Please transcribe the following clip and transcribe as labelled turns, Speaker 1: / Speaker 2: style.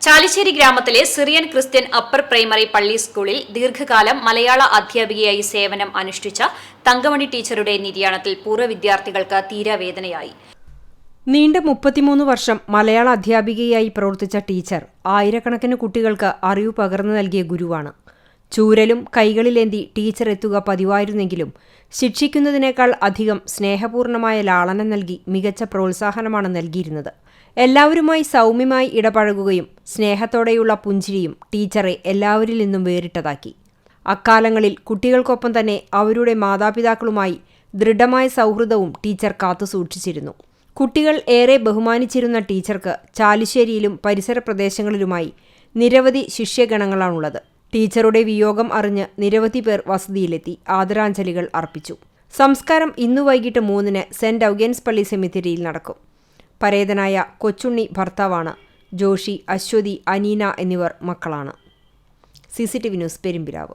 Speaker 1: ചാലിശ്ശേരി ഗ്രാമത്തിലെ Syrian Christian upper primary പള്ളി സ്കൂളിൽ ദീർഘകാലം മലയാള അധ്യാപികയായി സേവനം അനുഷ്ഠിച്ച തങ്കമണി ടീച്ചറുടെ നിര്യാണത്തിൽ പൂർവ വിദ്യാർത്ഥികൾക്ക് തീരാവേദനയായി
Speaker 2: നീണ്ട മുപ്പത്തിമൂന്ന് വർഷം മലയാള അധ്യാപികയായി പ്രവർത്തിച്ച ടീച്ചർ ആയിരക്കണക്കിന് കുട്ടികൾക്ക് അറിവ് പകർന്നു നൽകിയ ഗുരുവാണ്. ചൂരലും കൈകളിലേന്തി ടീച്ചർ എത്തുക പതിവായിരുന്നെങ്കിലും ശിക്ഷിക്കുന്നതിനേക്കാൾ അധികം സ്നേഹപൂർണമായ ലാളനം നൽകി മികച്ച പ്രോത്സാഹനമാണ് നൽകിയിരുന്നത്. എല്ലാവരുമായി സൗമ്യമായി ഇടപഴകുകയും സ്നേഹത്തോടെയുള്ള പുഞ്ചിരിയും ടീച്ചറെ എല്ലാവരിൽ നിന്നും വേറിട്ടതാക്കി. അക്കാലങ്ങളിൽ കുട്ടികൾക്കൊപ്പം തന്നെ അവരുടെ മാതാപിതാക്കളുമായി ദൃഢമായ സൗഹൃദവും ടീച്ചർ കാത്തു സൂക്ഷിച്ചിരുന്നു. കുട്ടികൾ ഏറെ ബഹുമാനിച്ചിരുന്ന ടീച്ചർക്ക് ചാലിശ്ശേരിയിലും പരിസര പ്രദേശങ്ങളിലുമായി നിരവധി ശിഷ്യഗണങ്ങളാണുള്ളത്. ടീച്ചറുടെ വിയോഗം അറിഞ്ഞ് നിരവധി പേർ വസതിയിലെത്തി ആദരാഞ്ജലികൾ അർപ്പിച്ചു. സംസ്കാരം ഇന്നു വൈകിട്ട് മൂന്നിന് സെന്റ് ഔഗൻസ് പള്ളി സെമിത്തേരിയിൽ നടക്കും. പരേതനായ കൊച്ചുണ്ണി ഭർത്താവാണ് ജോഷി അശ്വതി അനീന എന്നിവർ മക്കളാണ്. C C T V news Perumpilavu